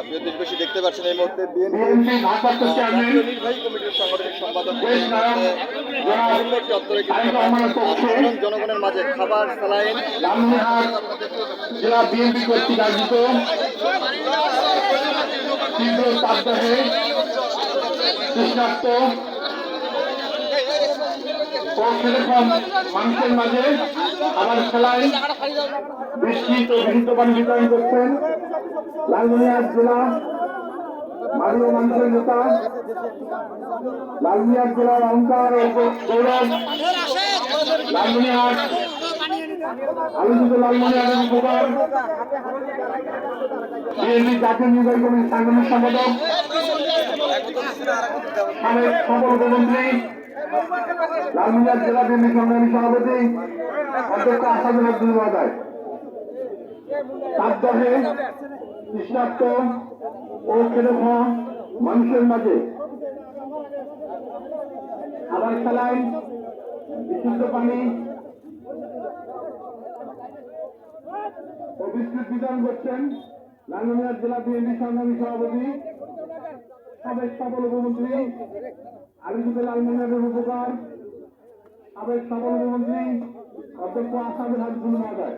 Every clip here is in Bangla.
প্রিয় দেশবাসী দেখতে পাচ্ছেন এই মুহূর্তে নির্বাহী কমিটির সাংগঠনিক সম্পাদক জনগণের মাঝে খাবার লালমনিরহাট জেলা বিএনপি কর্তৃক আয়োজিত তীব্র তাপদাহে তৃষ্ণার্ত সেরকম মানুষের মাঝে আবার খেলায় বিস্তৃত বিহিত পানি বিতরণ করছেন লালমনিরহাট জেলা মারিও মানুষের নেতা লালমিয়ার জেলার অহংকার ও গৌরব লালমনিরহাট আলোচিত কমিটির সাংগঠনিক সম্পাদক, সাবেক সফল উপমন্ত্রী লালমনিরহাট জেলা বিএনপি সংগ্রামী সভাপতি অধ্যক্ষ আসাদুল আব্দুল মহোদয় তাপদহে তৃষ্ণার্ত ও খেলে মানুষের মাঝে খাবার খেলায় বিশুদ্ধ পানি ও বিস্কুট বিতরণ করছেন লালমনিরহাট জেলা বিএনপি সংগ্রামী সভাপতি সাবেক সফল উপমন্ত্রী আলোচিত লালমনিরহাটের উপকার। সাবেক সফল উপমন্ত্রী অধ্যক্ষ আসাদুল হাজুল মহোদয়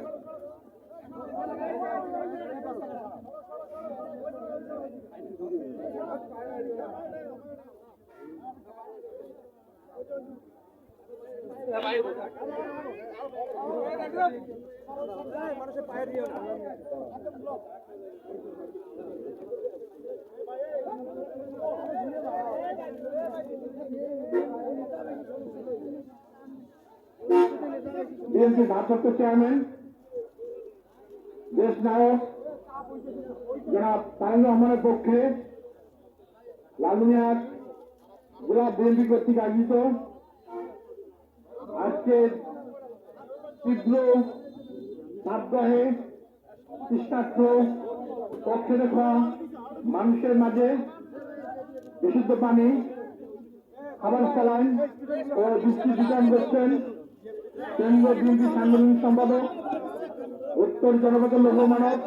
বিএনপি ভারপ্রাপ্ত চেয়ারম্যান দেশ নায়ক জনাব তারেক রহমানের পক্ষে লালমিয়ার জেলা বিএনপি কর্তৃক আয়োজিত আজকের তীব্র তাপদাহে তৃষ্ণার্থ পক্ষে দেখা মানুষের মাঝে বিশুদ্ধ পানি খাবার চালান ও বৃষ্টি বিতরণ করছেন কেন্দ্রীয় বিএনপি সাংগঠনিক সম্পাদক, উত্তর জনপদের লৌহ মানব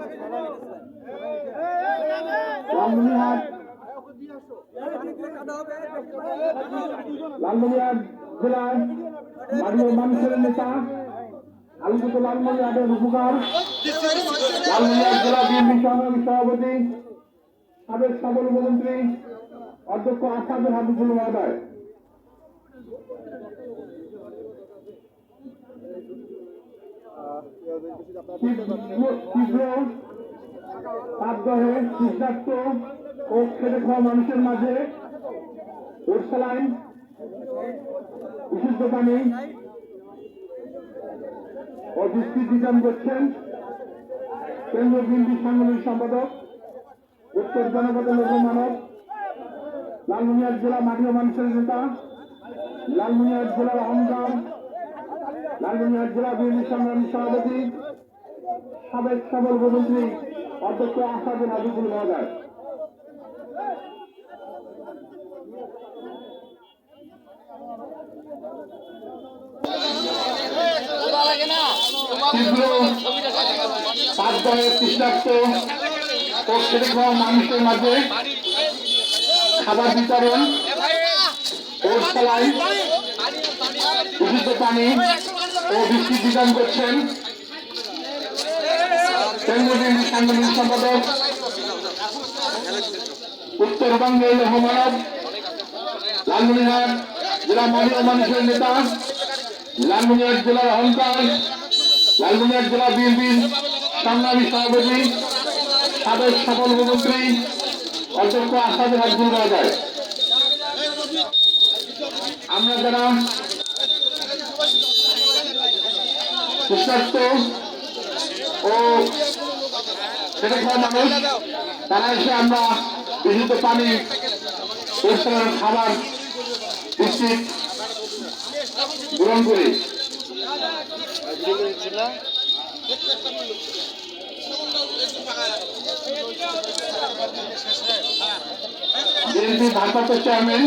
নেতা জেলা সভাপতি, সাবেক সফল উপমন্ত্রী, অধ্যক্ষ আসাদুল হাবিবুল মহোদয় তাপদহে তৃষ্ণার্ত ও খেটে খাওয়া মানুষের মাঝে ওরসালাইন বিশুদ্ধ পানি ও বিধান করছেন কেন্দ্রীয় বিএনপি সাংগঠনিক সম্পাদক উত্তর জনপদের লোক মানব লালমনিরহাট জেলা মাটিও মানুষের নেতা লালমনিরহাট জেলার অহংকার লালমনিরহাট জেলা বিএনপি সংগ্রামী সভাপতি সাবেক সবল উপমন্ত্রী অধ্যক্ষ আসাদুল হাবিবুল খেটে খাওয়া মানুষের মাঝে খাবার বিতরণ ও সেলাই বিশুদ্ধ পানি ও বৃষ্টি বিধান করছেন। বিএনপি সাংগঠনিক সম্পাদক উত্তরবঙ্গের লৌহমানব লালমনিরহাট জেলা মাননীয় মানুষের নেতা, লালমনিরহাট জেলার অহংকার, লালমনিরহাট জেলা বিএনপির সংগ্রামী সভাপতি, সাবেক সফল উপমন্ত্রী, অধ্যক্ষ আসাদ হাজুল মহোদয় আমরা যারা সুস্বাস্থ্য ও খাওয়া মানুষ তারা এসে আমরা বিশুদ্ধ পানি, পরিষ্কার খাবার বিস্কিট গ্রহণ করি। বিএনপি ভারপ্রাপ্ত চেয়ারম্যান